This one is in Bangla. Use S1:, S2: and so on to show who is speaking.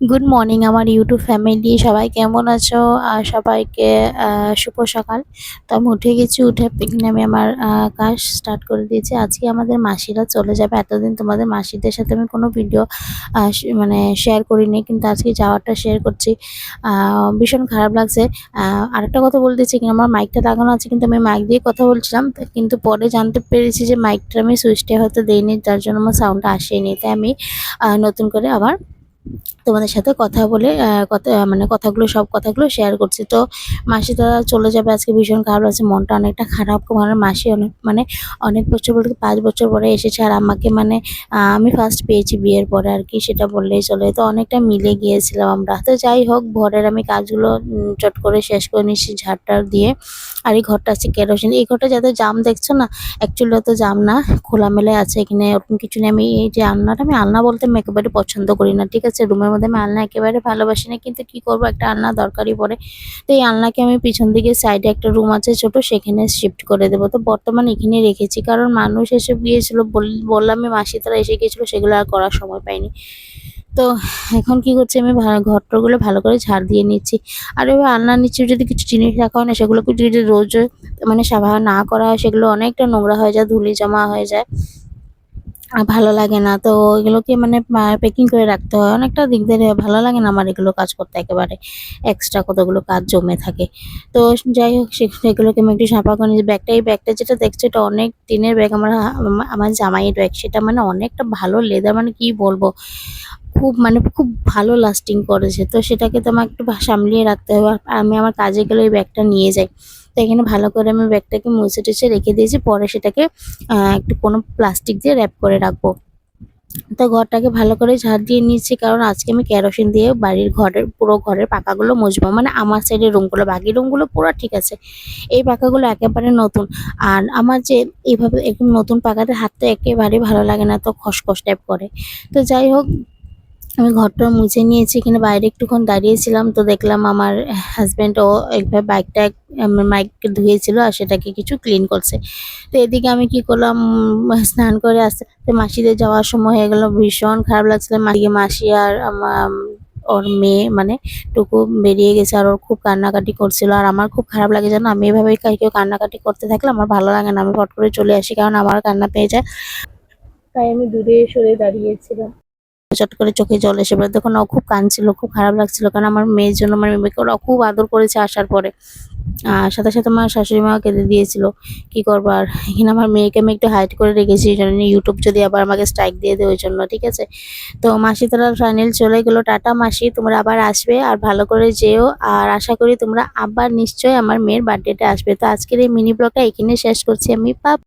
S1: গুড মর্নিং আমার ইউটিউব ফ্যামিলি সবাই কেমন আছো? আর সবাইকে শুভ সকাল। তো আমি উঠে গেছি, উঠে এখানে আমি আমার কাজ স্টার্ট করে দিয়েছি। আজকে আমাদের মাসিরা চলে যাবে। এতদিন তোমাদের মাসিদের সাথে আমি কোনো ভিডিও মানে শেয়ার করিনি। কিন্তু আজকে যাওয়াটা শেয়ার করছি। ভীষণ খারাপ লাগছে। আরেকটা কথা বলতেছি কি আমার মাইকটা লাগানো আছে, কিন্তু আমি মাইক দিয়ে কথা বলছিলাম। কিন্তু পরে জানতে পেরেছি যে মাইকটা আমি সুইচটা হয়তো দেইনি, যার জন্য আমার সাউন্ডটা আসেনি। তাই আমি নতুন করে আবার তোমাদের সাথে কথা বলে কথা মানে কথাগুলো, সব কথাগুলো শেয়ার করছি। তো মাসি দাদা চলে যাবে, আজকে ভীষণ খারাপ লাগছে, মনটা অনেকটা খারাপ। আমার মাসি অনেক মানে অনেক বছর বলতে পাঁচ বছর পরে এসেছে আর আমাকে মানে আমি ফার্স্ট পেয়েছি বিয়ের পরে আর কি, সেটা বললেই চলে। তো অনেকটা মিলে গিয়েছিলাম আমরা। তো যাই হোক ভোরের আমি কাজগুলো চট করে শেষ করে নিচ্ছি ঝাড়টার দিয়ে। আর এই ঘরটা আছে কেরোসিন। এই ঘরটা যাতে জাম দেখছ না অ্যাকচুয়ালি তো জাম না, খোলামেলায় আছে এখানে, ওরকম কিছু নেই। আমি এই যে আলনাটা, আমি আলনা বলতে আমি একেবারে পছন্দ করি না, ঠিক আছে রুমের মধ্যে আমি আলনা একেবারে ভালোবাসি না, কিন্তু কি করব? একটা আলনা দরকারই পড়ে। তো এই আলনাকে আমি পিছন দিকে সাইডে একটা রুম আছে ছোট, সেখানে শিফট করে দেবো। তো বর্তমানে এখানে রেখেছি, কারণ মানুষ এসে গিয়েছিল, বল- বললাম মাসি তারা এসে গিয়েছিল, সেগুলো আর করার সময় পাইনি। তো এখন কি করছি আমি? ঘরটরগুলো ভালো করে ঝাড় দিয়ে নিচ্ছি। আর এবার আলনার নিচে যদি কিছু জিনিস রাখা হয় না, সেগুলোকে যদি রোজ মানে সাফা না করা হয়, সেগুলো অনেকটা নোংরা হয়ে যায়, ধুলি জমা হয়ে যায়। ভালো লাগে না। তো এগুলোকে মানে প্যাকিং করে রাখতে হয়। অনেকটা দিক হয় ভালো লাগে না আমার এগুলো কাজ করতে একেবারে। এক্সট্রা কতগুলো কাজ জমে থাকে। তো যাই হোক সেগুলোকে আমি একটু সাফা করে নিয়েছি। ব্যাগটা এই ব্যাগটা যেটা দেখছি, এটা অনেক দিনের ব্যাগ আমার আমার জামাইয়ের ব্যাগ সেটা মানে অনেকটা ভালো লেদার মানে কি বলব? খুব মানে খুব ভালো লাস্টিং করেছে। তো সেটাকে তো আমার একটু সামলিয়ে রাখতে হবে। আমি আমার কাজে গেলে ওই ব্যাগটা নিয়ে যাই। তো এখানে ভালো করে আমি ব্যাগটাকে মুছে টুছে রেখে দিয়েছি। পরে সেটাকে একটু কোনো প্লাস্টিক দিয়ে র্যাপ করে রাখব। তো ঘরটাকে ভালো করে ঝাড় দিয়ে নিচ্ছি কারণ আজকে আমি কেরোসিন দিয়ে বাড়ির ঘরের, পুরো ঘরের পাকাগুলো মুছবো। মানে আমার সাইডের রুমগুলো বাকি রুমগুলো পুরো ঠিক আছে। এই পাকাগুলো একেবারে নতুন। আর আমার যে এইভাবে একদম নতুন পাকাতে হাতটা একেবারে ভালো লাগে না। তো খসখস টাইপ করে। তো যাই হোক আমি ঘরটা মুছে নিয়েছি, এখানে বাইরে একটুক্ষণ দাঁড়িয়েছিলাম তো দেখলাম আমার হাজব্যান্ড ও একবার বাইকটা বাইককে ধুয়েছিল আর সেটাকে কিছু ক্লিন করছে। তো এদিকে আমি কি করলাম স্নান করে আসতে মাসিদের যাওয়ার সময় হয়ে গেল, ভীষণ খারাপ লাগছিল। মাসিকে, মাসি আর আমার ওর মেয়ে মানে টুকু বেরিয়ে গেছে আর ওর খুব কান্নাকাটি করছিল। আর আমার খুব খারাপ লাগে জানো, আমি এভাবে কেউ কান্নাকাটি করতে থাকলে আমার ভালো লাগে না। আমি ফট করে চলে আসি কারণ আমার কান্না পেয়ে যায়। তাই আমি দূরে সরে দাঁড়িয়েছিলাম। চট করে চোখে জল এসে পড়ে। তখন ও খুব কাঁদছিল, খুব খারাপ লাগছিল। কারণ আমার মেয়ের জন্য আমার মেয়েকে ওরা খুব আদর করেছে আসার পরে। আর সাথে সাথে আমার শাশুড়ি মা কেঁদে দিয়েছিল, কি করব আর? এখানে আমার মেয়েকে আমি একটু হাইড করে রেখেছি জন্য ইউটিউব যদি আবার আমাকে স্ট্রাইক দিয়ে দেয়, ওই জন্য, ঠিক আছে? তো মাসি, তারা ফাইনাল চলে গেলো। টাটা মাসি, তোমরা আবার আসবে আর ভালো করে যেও। আর আশা করি তোমরা আবার নিশ্চয়ই আমার মেয়ের বার্থডেতে আসবে। তো আজকের এই মিনি ব্লগটা এখানে শেষ করছি আমি। পাপ